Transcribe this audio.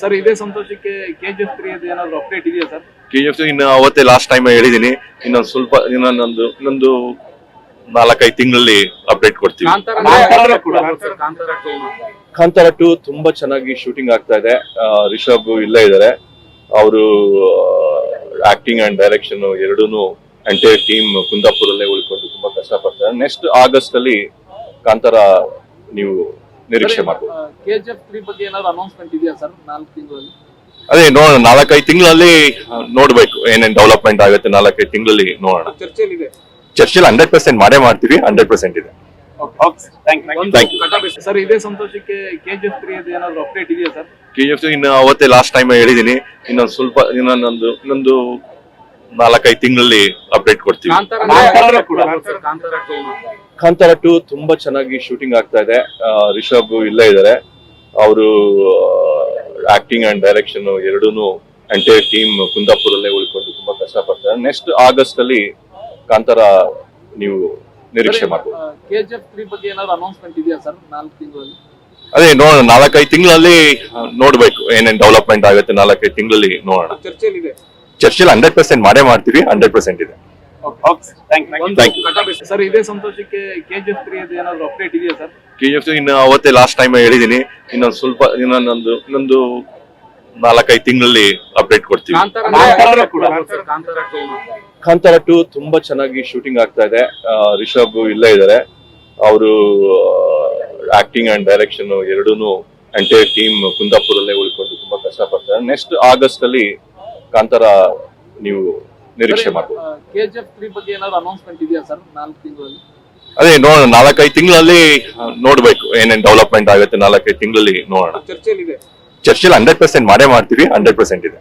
Sir ಇದೇ ಸಂತೋಷಕ್ಕೆ K G F three ಏನಾದ್ರು ಅಪ್ಡೇಟ್ ಇದೆಯಾ ಸರ್? ಕೆಜಿಎಫ್ ಎಫ್ ಇನ್ನು ಅವತ್ತೇ ಲಾಸ್ಟ್ ಟೈಮ್ ಹೇಳಿದೀನಿ. ಇನ್ನೊಂದು ಸ್ವಲ್ಪ ಇನ್ನೊಂದು ಇನ್ನೊಂದು ನಾಲ್ಕೈದು ತಿಂಗಳಲ್ಲಿ ಅಪ್ಡೇಟ್ ಕೊಡ್ತೀವಿ. ಕಾಂತಾರ ಕೂಡ. ಕಾಂತಾರ ಟೂ ತುಂಬಾ ಚೆನ್ನಾಗಿ ಶೂಟಿಂಗ್ ಆಗ್ತಾ ಇದೆ. ರಿಷಬ್ ಇಲ್ಲೇ ಇದಾರೆ. ಅವರು ಆಕ್ಟಿಂಗ್ ಅಂಡ್ ಡೈರೆಕ್ಷನ್ ಎರಡೂ ಎಂಟೈರ್ ಟೀಮ್ ಕುಂದಾಪುರಲ್ಲೇ ಉಳ್ಕೊಂಡು ತುಂಬಾ ಕಷ್ಟ ಪಡ್ತಾರೆ ನೆಕ್ಸ್ಟ್ ಆಗಸ್ಟ್ ಅಲ್ಲಿ ಕಾಂತಾರ ನೀವು ನಿರೀಕ್ಷೆ ಮಾಡ್ಬೋದು. ಕೆ ಜಿ ತ್ರೀ ಬಗ್ಗೆ ಏನಾದ್ರು ಅನೌನ್ಸ್ಮೆಂಟ್ ಇದೆಯಾ ಸರ್ ನಾಲ್ಕು ತಿಂಗಳಲ್ಲಿ? ಅದೇ ನೋಡೋಣ ನಾಲ್ಕೈದು ತಿಂಗಳಲ್ಲಿ ನೋಡ್ಬೇಕು ಏನೇನ್ ಡೆವಲಪ್ಮೆಂಟ್ ಆಗುತ್ತೆ ನಾಲ್ಕೈದು ತಿಂಗಳಲ್ಲಿ ನೋಡೋಣ. ಚರ್ಚೆಯಲ್ಲಿ ಇದೆ ಚರ್ಚೆಲ್ ಹಂಡ್ರೆಡ್ ಪರ್ಸೆಂಟ್ ಮಾಡೇ ಮಾಡ್ತೀವಿ ಹಂಡ್ರೆಡ್ ಪರ್ಸೆಂಟ್ ಇದೆ. ಸರ್ ಇದೇ ಸಂತೋಷಕ್ಕೆ ಕೆ ಜಿ ಎಫ್ ತ್ರೀ ಏನಾದ್ರು ಅಪ್ಡೇಟ್ ಇದೆಯಾ ಸರ್? ಕೆ ಎಫ್ ಇನ್ನು ಅವತ್ತೇ ಲಾಸ್ಟ್ ಟೈಮ್ ಹೇಳಿದೀನಿ. ಇನ್ನೊಂದು ಸ್ವಲ್ಪ ಇನ್ನೊಂದೊಂದು ಇನ್ನೊಂದು ನಾಲ್ಕೈದು ತಿಂಗಳಲ್ಲಿ ಅಪ್ಡೇಟ್ ಕೊಡ್ತೀವಿ. ಕಾಂತಾರ ಟೂ ತುಂಬಾ ಚೆನ್ನಾಗಿ ಶೂಟಿಂಗ್ ಆಗ್ತಾ ಇದೆ. ರಿಷಬ್ ಇಲ್ಲೇ ಇದ್ದಾರೆ ಅವರು ಆಕ್ಟಿಂಗ್ ಅಂಡ್ ಡೈರೆಕ್ಷನ್ ಎರಡೂನು ಎಂಟೈರ್ ಟೀಮ್ ಕುಂದಾಪುರಲ್ಲೇ ಉಳ್ಕೊಂಡು ತುಂಬಾ ಕಷ್ಟ ಪಡ್ತಾರೆ ನೆಕ್ಸ್ಟ್ ಆಗಸ್ಟ್ ಅಲ್ಲಿ ಕಾಂತಾರ ನೀವು ನಿರೀಕ್ಷೆ ತಿಂಗಳಲ್ಲಿ? ಅದೇ ನೋಡೋಣ. ನಾಲ್ಕೈದು ತಿಂಗಳಲ್ಲಿ ನೋಡ್ಬೇಕು ಏನೇನ್ ಡೆವಲಪ್ಮೆಂಟ್ ಆಗುತ್ತೆ ನಾಲ್ಕೈದು ತಿಂಗಳಲ್ಲಿ ನೋಡೋಣ. ಚರ್ಚೆಯಲ್ಲಿ ಹಂಡ್ರೆಡ್ ಪರ್ಸೆಂಟ್ ಮಾಡೇ ಮಾಡ್ತೀವಿ ಹಂಡ್ರೆಡ್ ಪರ್ಸೆಂಟ್ ಇದೆ. ಸರ್ ಇದೇ ಸಂತೋಷಕ್ಕೆ ಕೆಜಿಎಫ್ ತ್ರೀ ಏನಾದ್ರು ಅಪ್ಡೇಟ್ ಇದೆಯಾ ಸರ್ ಕೆಜಿಎಫ್ ಎಫ್ ಇನ್ನು ಅವತ್ತೇ ಲಾಸ್ಟ್ ಟೈಮ್ ಹೇಳಿದೀನಿ. ಇನ್ನೊಂದು ಸ್ವಲ್ಪ ಇನ್ನೊಂದು ಇನ್ನೊಂದು ನಾಲ್ಕೈದು ತಿಂಗಳಲ್ಲಿ ಅಪ್ಡೇಟ್ ಕೊಡ್ತೀವಿ. ಕಾಂತಾರ ಟೂ ತುಂಬಾ ಚೆನ್ನಾಗಿ ಶೂಟಿಂಗ್ ಆಗ್ತಾ ಇದೆ. ರಿಷಬ್ ಇಲ್ಲೇ ಇದಾರೆ. ಅವರು ಆಕ್ಟಿಂಗ್ ಅಂಡ್ ಡೈರೆಕ್ಷನ್ ಎರಡೂನು ಎಂಟೈರ್ ಟೀಮ್ ಕುಂದಾಪುರಲ್ಲೇ ಉಳ್ಕೊಂಡು ತುಂಬಾ ಕಷ್ಟ ಪಡ್ತಾರೆ ನೆಕ್ಸ್ಟ್ ಆಗಸ್ಟ್ ಅಲ್ಲಿ ಕಾಂತಾರ ನೀವು ನಿರೀಕ್ಷೆ ಮಾಡ್ಬೋದು. ಕೆ ಜಿ ತ್ರೀ ಬಗ್ಗೆ ಏನಾದ್ರು ಅನೌನ್ಸ್ಮೆಂಟ್ ಇದೆಯಾ ಸರ್ ನಾಲ್ಕು ತಿಂಗಳಲ್ಲಿ? ಅದೇ ನೋಡೋಣ ನಾಲ್ಕೈದು ತಿಂಗಳಲ್ಲಿ ನೋಡ್ಬೇಕು ಏನೇನ್ ಡೆವಲಪ್ಮೆಂಟ್ ಆಗುತ್ತೆ ನಾಲ್ಕೈದು ತಿಂಗಳಲ್ಲಿ ನೋಡೋಣ. ಚರ್ಚೆಯಲ್ಲಿ ಹಂಡ್ರೆಡ್ ಪರ್ಸೆಂಟ್ ಮಾಡೇ ಮಾಡ್ತೀವಿ ಹಂಡ್ರೆಡ್ ಪರ್ಸೆಂಟ್ ಇದೆ.